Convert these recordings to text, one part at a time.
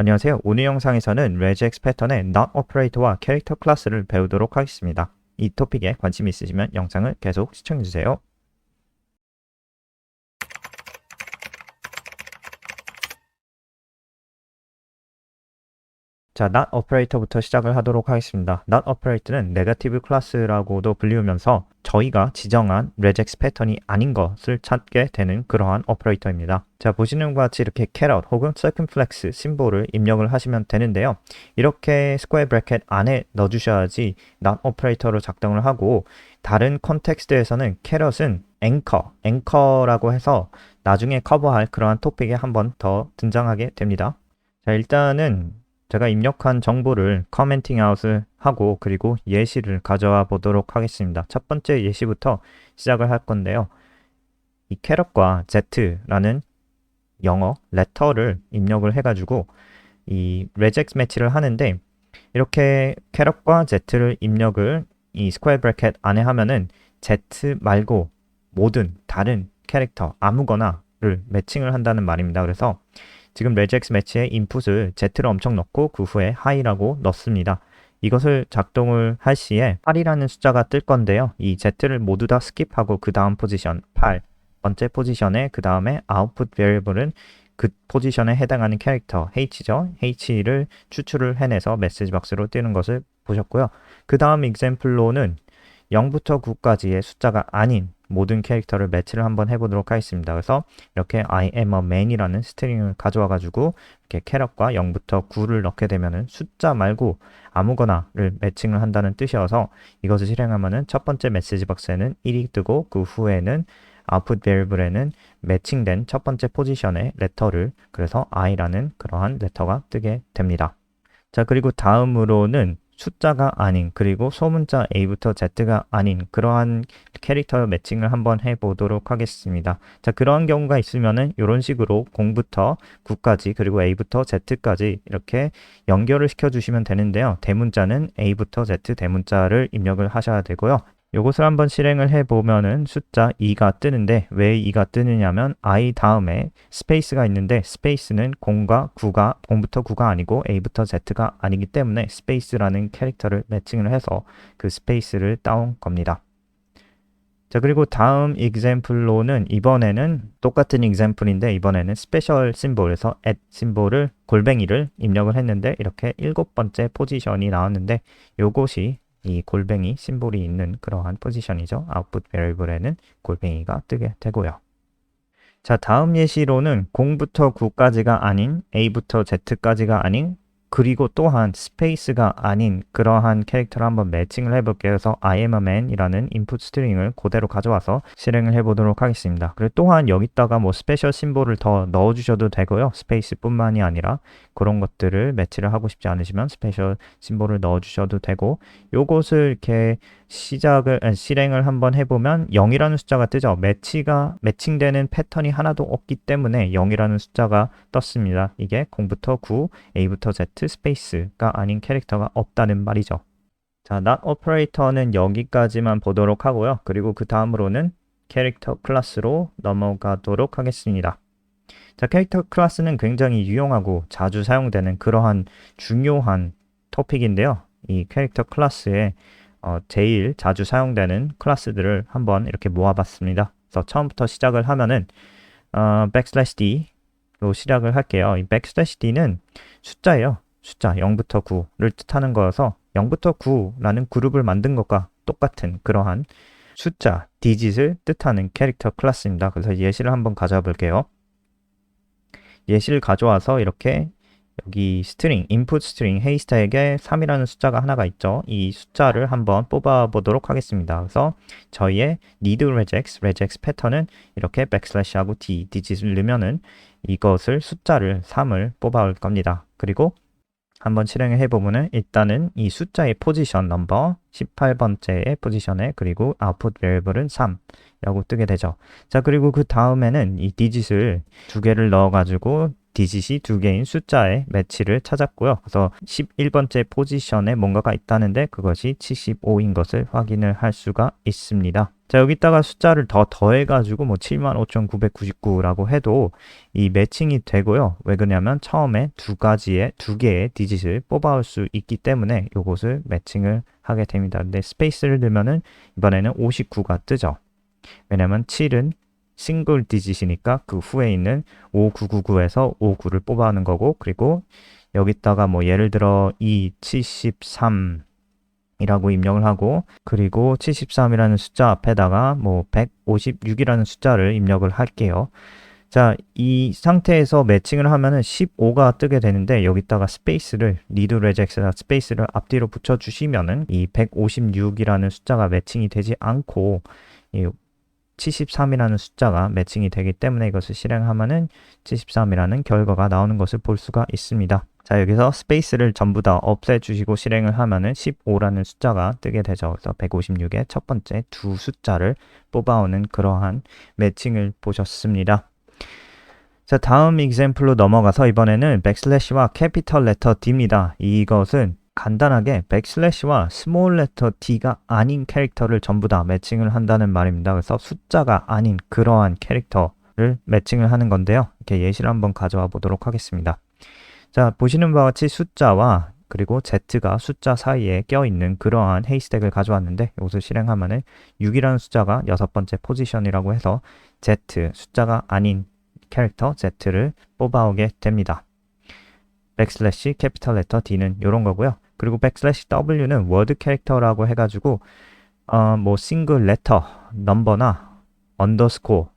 안녕하세요. 오늘 영상에서는 regex 패턴의 not operator와 캐릭터 클래스를 배우도록 하겠습니다. 이 토픽에 관심 있으시면 영상을 계속 시청해주세요. 자, not operator부터 시작을 하도록 하겠습니다. not operator는 네거티브 클래스라고도 불리우면서 저희가 지정한 regex 패턴이 아닌 것을 찾게 되는 그러한 오퍼레이터입니다. 자, 보시는 것 같이 이렇게 caret 혹은 circumflex 심볼을 입력을 하시면 되는데요. 이렇게 스퀘어 브래켓 안에 넣어주셔야지 not operator로 작동을 하고 다른 컨텍스트에서는 caret은 앵커, 앵커라고 해서 나중에 커버할 그러한 토픽에 한 번 더 등장하게 됩니다. 자, 일단은 제가 입력한 정보를 커멘팅 아웃을 하고 그리고 예시를 가져와 보도록 하겠습니다. 첫 번째 예시부터 시작을 할 건데요. 이 캐럿과 Z라는 영어 레터를 입력을 해가지고 이 regex 매치를 하는데 이렇게 캐럿과 Z를 입력을 이 스퀘어 브래켓 안에 하면은 Z 말고 모든 다른 캐릭터 아무거나를 매칭을 한다는 말입니다. 그래서 지금 regex 매치에 인풋을 z를 엄청 넣고 그 후에 high라고 넣습니다. 이것을 작동을 할 시에 8이라는 숫자가 뜰 건데요. 이 z를 모두 다 스킵하고 그 다음 포지션 8 번째 포지션에 그 다음에 output variable은 그 포지션에 해당하는 캐릭터 h죠. h를 추출을 해내서 메시지 박스로 뜨는 것을 보셨고요. 그 다음 example로는 0부터 9까지의 숫자가 아닌 모든 캐릭터를 매치를 한번 해보도록 하겠습니다. 그래서 이렇게 I am a man이라는 스트링을 가져와 가지고 이렇게 캐럿과 0부터 9를 넣게 되면은 숫자 말고 아무거나를 매칭을 한다는 뜻이어서 이것을 실행하면은 첫 번째 메시지 박스에는 1이 뜨고 그 후에는 output variable에는 매칭된 첫 번째 포지션의 레터를 그래서 i라는 그러한 레터가 뜨게 됩니다. 자, 그리고 다음으로는 숫자가 아닌 그리고 소문자 A부터 Z가 아닌 그러한 캐릭터 매칭을 한번 해보도록 하겠습니다. 자 그러한 경우가 있으면은 이런 식으로 0부터 9까지 그리고 A부터 Z까지 이렇게 연결을 시켜주시면 되는데요. 대문자는 A부터 Z 대문자를 입력을 하셔야 되고요. 요것을 한번 실행을 해보면은 숫자 2가 뜨는데 왜 2가 뜨느냐면 i 다음에 스페이스가 있는데 스페이스는 0과 9가 0부터 9가 아니고 a부터 z가 아니기 때문에 스페이스라는 캐릭터를 매칭을 해서 그 스페이스를 따온 겁니다. 자 그리고 다음 example로는 이번에는 똑같은 example인데 이번에는 스페셜 심볼에서 at 심볼을 골뱅이를 입력을 했는데 이렇게 일곱 번째 포지션이 나왔는데 요것이 이 골뱅이 심볼이 있는 그러한 포지션이죠. output variable에는 골뱅이가 뜨게 되고요. 자, 다음 예시로는 0부터 9까지가 아닌 A부터 Z까지가 아닌 그리고 또한 스페이스가 아닌 그러한 캐릭터를 한번 매칭을 해볼게요. 그래서 I am a man 이라는 인풋 스트링을 그대로 가져와서 실행을 해보도록 하겠습니다. 그리고 또한 여기다가 뭐 스페셜 심볼을 더 넣어주셔도 되고요. 스페이스 뿐만이 아니라 그런 것들을 매치를 하고 싶지 않으시면 스페셜 심볼을 넣어주셔도 되고 요것을 이렇게 시작을 아니, 실행을 한번 해보면 0이라는 숫자가 뜨죠. 매치가 매칭되는 패턴이 하나도 없기 때문에 0이라는 숫자가 떴습니다. 이게 0부터 9, A부터 Z 스페이스가 아닌 캐릭터가 없다는 말이죠. 자, not operator는 여기까지만 보도록 하고요. 그리고 그 다음으로는 캐릭터 클래스로 넘어가도록 하겠습니다. 자, 캐릭터 클래스는 굉장히 유용하고 자주 사용되는 그러한 중요한 토픽인데요. 이 캐릭터 클래스에 어, 제일 자주 사용되는 클래스들을 한번 이렇게 모아봤습니다. 그래서 처음부터 시작을 하면은 어, backslash d로 시작을 할게요. 이 backslash d는 숫자예요. 숫자 0부터 9를 뜻하는 거여서 0부터 9라는 그룹을 만든 것과 똑같은 그러한 숫자 digit을 뜻하는 캐릭터 클래스입니다. 그래서 예시를 한번 가져와 볼게요. 예시를 가져와서 이렇게 여기 스트링, 인풋 스트링 헤이스타에게 3이라는 숫자가 하나가 있죠. 이 숫자를 한번 뽑아 보도록 하겠습니다. 그래서 저희의 need regex, regex 패턴은 이렇게 백슬래시하고 d, digit을 넣으면은 이것을 숫자를 3을 뽑아올 겁니다. 그리고 한번 실행을 해보면은 일단은 이 숫자의 포지션 넘버 18번째의 포지션에 그리고 output variable은 3라고 뜨게 되죠. 자 그리고 그 다음에는 이 digit을 두 개를 넣어가지고 디짓이 두 개인 숫자의 매치를 찾았고요. 그래서 11번째 포지션에 뭔가가 있다는데 그것이 75인 것을 확인을 할 수가 있습니다. 자, 여기다가 숫자를 더 더해가지고 뭐 75,999라고 해도 이 매칭이 되고요. 왜 그러냐면 처음에 두 가지의, 두 개의 디짓을 뽑아올 수 있기 때문에 이것을 매칭을 하게 됩니다. 근데 스페이스를 넣으면은 이번에는 59가 뜨죠. 왜냐면 7은 싱글 디짓이니까 그 후에 있는 5999에서 59를 뽑아오는 거고 그리고 여기다가 뭐 예를 들어 이 73, 이라고 입력을 하고 그리고 73이라는 숫자 앞에다가 뭐 156이라는 숫자를 입력을 할게요. 자, 이 상태에서 매칭을 하면은 15가 뜨게 되는데 여기다가 스페이스를 리드 레젝스나 스페이스를 앞뒤로 붙여 주시면은 이 156이라는 숫자가 매칭이 되지 않고 이 73이라는 숫자가 매칭이 되기 때문에 이것을 실행하면은 73이라는 결과가 나오는 것을 볼 수가 있습니다. 자, 여기서 스페이스를 전부 다 없애주시고 실행을 하면은 15라는 숫자가 뜨게 되죠. 그래서 156의 첫 번째 두 숫자를 뽑아오는 그러한 매칭을 보셨습니다. 자, 다음 example로 넘어가서 이번에는 백슬래시와 캐피털 레터 D입니다. 이것은 간단하게 백슬래시와 스몰 레터 D가 아닌 캐릭터를 전부 다 매칭을 한다는 말입니다. 그래서 숫자가 아닌 그러한 캐릭터를 매칭을 하는 건데요. 이렇게 예시를 한번 가져와 보도록 하겠습니다. 자, 보시는 바와 같이 숫자와 그리고 Z가 숫자 사이에 껴있는 그러한 헤이스택을 가져왔는데 이것을 실행하면은 6이라는 숫자가 여섯 번째 포지션이라고 해서 Z 숫자가 아닌 캐릭터 Z를 뽑아오게 됩니다. 백슬래시 캐피털 레터 D는 이런 거고요. 그리고 백슬래시 W는 워드 캐릭터라고 해가지고 어, 뭐 싱글 레터, 넘버나 언더스코어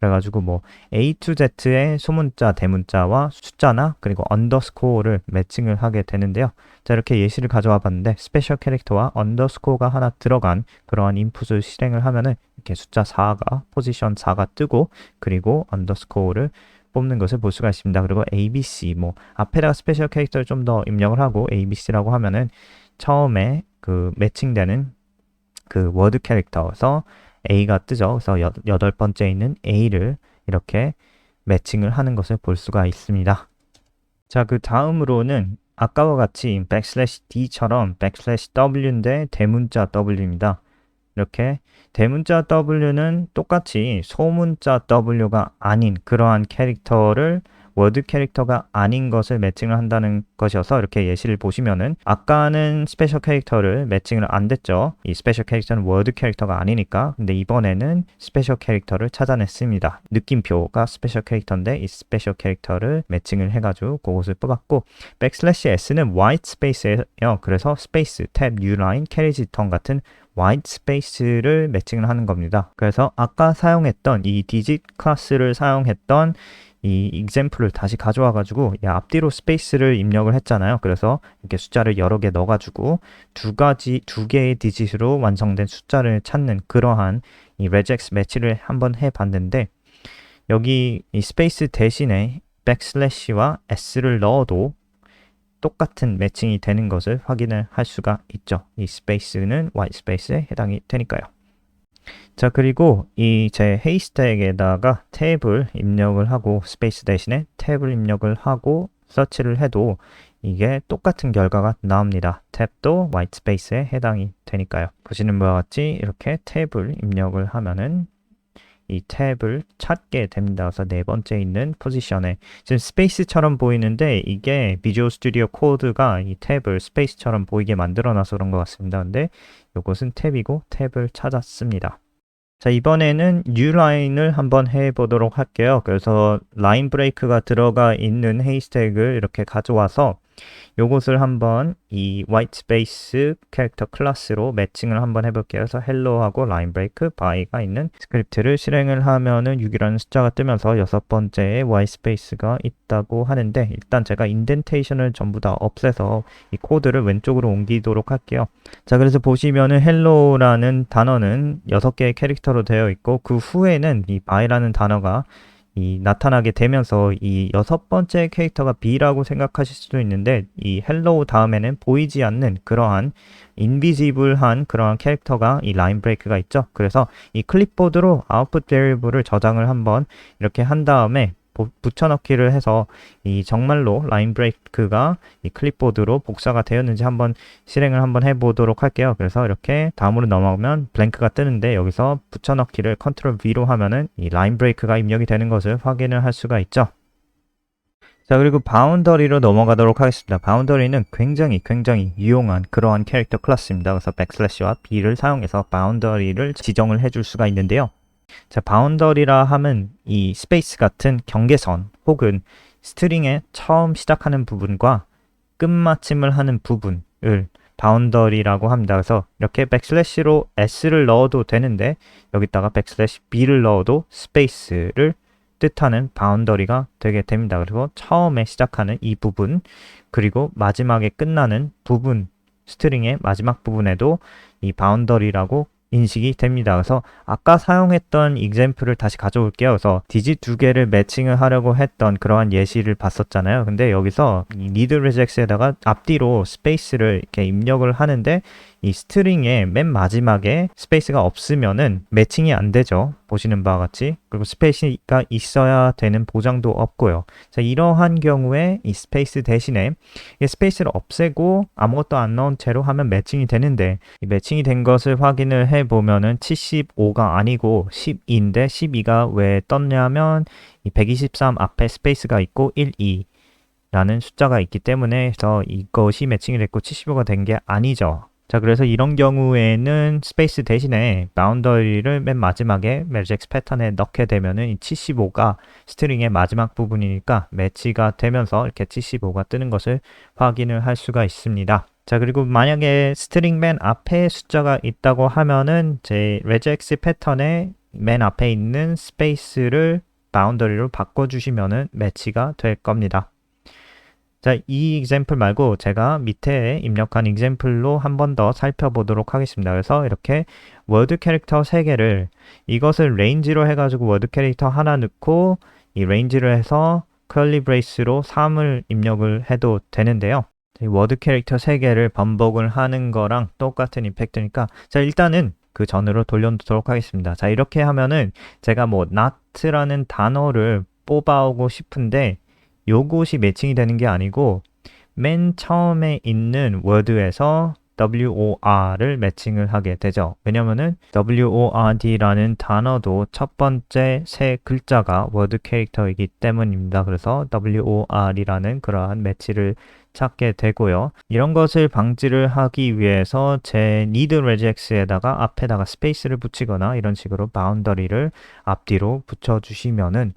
그래가지고 뭐 A to Z의 소문자, 대문자와 숫자나 그리고 언더스코어를 매칭을 하게 되는데요. 자 이렇게 예시를 가져와 봤는데 스페셜 캐릭터와 언더스코어가 하나 들어간 그러한 인풋을 실행을 하면은 이렇게 숫자 4가 포지션 4가 뜨고 그리고 언더스코어를 뽑는 것을 볼 수가 있습니다. 그리고 ABC 뭐 앞에다가 스페셜 캐릭터를 좀 더 입력을 하고 ABC라고 하면은 처음에 그 매칭되는 그 워드 캐릭터에서 A가 뜨죠. 그래서 여, 여덟 번째 있는 A를 이렇게 매칭을 하는 것을 볼 수가 있습니다. 자, 그 다음으로는 아까와 같이 백슬래시 D처럼 백슬래시 W인데 대문자 W입니다. 이렇게 대문자 W는 똑같이 소문자 W가 아닌 그러한 캐릭터를 워드 캐릭터가 아닌 것을 매칭을 한다는 것이어서 이렇게 예시를 보시면은 아까는 스페셜 캐릭터를 매칭을 안 됐죠. 이 스페셜 캐릭터는 워드 캐릭터가 아니니까. 근데 이번에는 스페셜 캐릭터를 찾아냈습니다. 느낌표가 스페셜 캐릭터인데 이 스페셜 캐릭터를 매칭을 해가지고 그것을 뽑았고 백슬래시 S는 white space예요. 그래서 스페이스, 탭, 뉴라인, 캐리지 턴 같은 white space를 매칭을 하는 겁니다. 그래서 아까 사용했던 이 digit 클래스를 사용했던 이 example을 다시 가져와 가지고 앞뒤로 스페이스를 입력을 했잖아요. 그래서 이렇게 숫자를 여러 개 넣어 가지고 두 가지 두 개의 디짓으로 완성된 숫자를 찾는 그러한 이 regex 매치를 한번 해 봤는데 여기 이 스페이스 대신에 백슬래시와 s를 넣어도 똑같은 매칭이 되는 것을 확인을 할 수가 있죠. 이 스페이스는 white space에 해당이 되니까요. 자 그리고 이 제 헤이스택에다가 탭을 입력을 하고 스페이스 대신에 탭을 입력을 하고 서치를 해도 이게 똑같은 결과가 나옵니다. 탭도 화이트 스페이스에 해당이 되니까요. 보시는 바와 같이 이렇게 탭을 입력을 하면은 이 탭을 찾게 됩니다. 그래서 네 번째 있는 포지션에 지금 스페이스처럼 보이는데 이게 비주얼 스튜디오 코드가 이 탭을 스페이스처럼 보이게 만들어놔서 그런 것 같습니다. 근데 이것은 탭이고 탭을 찾았습니다. 자, 이번에는 뉴 라인을 한번 해 보도록 할게요. 그래서 라인 브레이크가 들어가 있는 헤이스택을 이렇게 가져와서 요것을 한번 이 white space 캐릭터 클래스로 매칭을 한번 해볼게요. 그래서 hello하고 line break by가 있는 스크립트를 실행을 하면은 6이라는 숫자가 뜨면서 여섯 번째에 white space가 있다고 하는데 일단 제가 인덴테이션을 전부 다 없애서 이 코드를 왼쪽으로 옮기도록 할게요. 자, 그래서 보시면은 hello라는 단어는 여섯 개의 캐릭터로 되어 있고 그 후에는 이 by라는 단어가 이 나타나게 되면서 이 여섯 번째 캐릭터가 B라고 생각하실 수도 있는데 이 헬로우 다음에는 보이지 않는 그러한 인비지블한 그러한 캐릭터가 이 라인 브레이크가 있죠. 그래서 이 클립보드로 아웃풋 베리블을 저장을 한번 이렇게 한 다음에 보- 붙여넣기를 해서 이 정말로 라인 브레이크가 이 클립보드로 복사가 되었는지 한번 실행을 한번 해보도록 할게요. 그래서 이렇게 다음으로 넘어가면 블랭크가 뜨는데 여기서 붙여넣기를 컨트롤 V로 하면은 이 라인 브레이크가 입력이 되는 것을 확인을 할 수가 있죠. 자, 그리고 바운더리로 넘어가도록 하겠습니다. 바운더리는 굉장히 굉장히 유용한 그러한 캐릭터 클래스입니다. 그래서 백슬래시와 B를 사용해서 바운더리를 지정을 해줄 수가 있는데요. 자, 바운더리라 함은 이 스페이스 같은 경계선 혹은 스트링의 처음 시작하는 부분과 끝마침을 하는 부분을 바운더리라고 합니다. 그래서 이렇게 백슬래시로 S를 넣어도 되는데 여기다가 백슬래시 B를 넣어도 스페이스를 뜻하는 바운더리가 되게 됩니다. 그리고 처음에 시작하는 이 부분 그리고 마지막에 끝나는 부분 스트링의 마지막 부분에도 이 바운더리라고 인식이 됩니다. 그래서 아까 사용했던 example을 다시 가져올게요. 그래서 디짓 두 개를 매칭을 하려고 했던 그러한 예시를 봤었잖아요. 근데 여기서 이 need rejects에다가 앞뒤로 스페이스를 이렇게 입력을 하는데 이 스트링의 맨 마지막에 스페이스가 없으면은 매칭이 안 되죠. 보시는 바와 같이. 그리고 스페이스가 있어야 되는 보장도 없고요. 자, 이러한 경우에 이 스페이스 대신에 이 스페이스를 없애고 아무것도 안 넣은 채로 하면 매칭이 되는데 이 매칭이 된 것을 확인을 해 보면은 75가 아니고 12인데 12가 왜 떴냐면 이 123 앞에 스페이스가 있고 12 라는 숫자가 있기 때문에 그래서 이것이 매칭이 됐고 75가 된 게 아니죠. 자, 그래서 이런 경우에는 스페이스 대신에 바운더리를 맨 마지막에 매직스 패턴에 넣게 되면은 이 75가 스트링의 마지막 부분이니까 매치가 되면서 이렇게 75가 뜨는 것을 확인을 할 수가 있습니다. 자, 그리고 만약에 스트링 맨 앞에 숫자가 있다고 하면은 제 regex 패턴의 맨 앞에 있는 스페이스를 바운더리로 바꿔주시면은 매치가 될 겁니다. 자, 이 example 말고 제가 밑에 입력한 example로 한 번 더 살펴보도록 하겠습니다. 그래서 이렇게 워드 캐릭터 3개를 이것을 range로 해가지고 워드 캐릭터 하나 넣고 이 range를 해서 curly brace로 3을 입력을 해도 되는데요. 이 워드 캐릭터 3개를 반복을 하는 거랑 똑같은 이펙트니까 자, 일단은 그 전으로 돌려놓도록 하겠습니다. 자, 이렇게 하면은 제가 뭐 not라는 단어를 뽑아오고 싶은데 요것이 매칭이 되는 게 아니고 맨 처음에 있는 워드에서 WOR을 매칭을 하게 되죠. 왜냐면은 WORD라는 단어도 첫 번째 세 글자가 워드 캐릭터이기 때문입니다. 그래서 WOR이라는 그러한 매치를 찾게 되고요. 이런 것을 방지를 하기 위해서 제 need regex에다가 앞에다가 스페이스를 붙이거나 이런 식으로 바운더리를 앞뒤로 붙여주시면은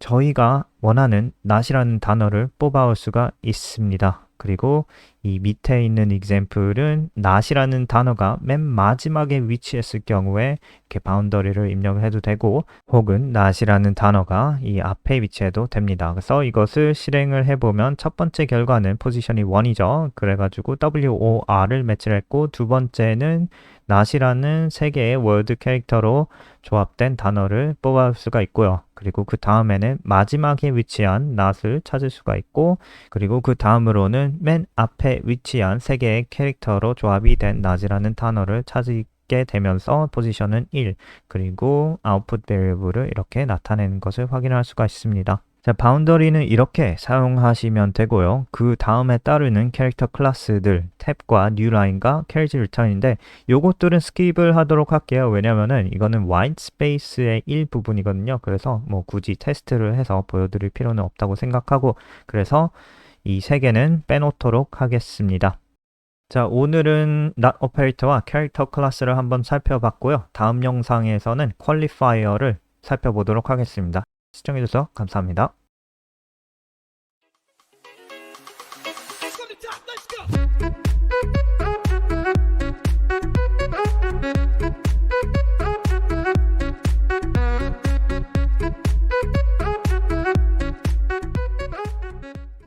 저희가 원하는 not이라는 단어를 뽑아올 수가 있습니다. 그리고 이 밑에 있는 example은 not이라는 단어가 맨 마지막에 위치했을 경우에 이렇게 바운더리를 입력을 해도 되고 혹은 not이라는 단어가 이 앞에 위치해도 됩니다. 그래서 이것을 실행을 해보면 첫 번째 결과는 포지션이 1이죠. 그래가지고 WOR을 매치를 했고 두 번째는 not이라는 세 개의 월드 캐릭터로 조합된 단어를 뽑을 수가 있고요. 그리고 그 다음에는 마지막에 위치한 not을 찾을 수가 있고 그리고 그 다음으로는 맨 앞에 위치한 세 개의 캐릭터로 조합이 된 not이라는 단어를 찾게 되면서 포지션은 1 그리고 아웃풋 베리어블을 이렇게 나타내는 것을 확인할 수가 있습니다. 자, 바운더리는 이렇게 사용하시면 되고요. 그 다음에 따르는 캐릭터 클래스들 탭과 뉴라인과 캐리지 리턴인데 요것들은 스킵을 하도록 할게요. 왜냐면은 이거는 white space의 일부분이거든요. 그래서 뭐 굳이 테스트를 해서 보여드릴 필요는 없다고 생각하고 그래서 이 세 개는 빼놓도록 하겠습니다. 자, 오늘은 not operator와 캐릭터 클래스를 한번 살펴봤고요. 다음 영상에서는 퀄리파이어를 살펴보도록 하겠습니다. 시청해주셔서 감사합니다.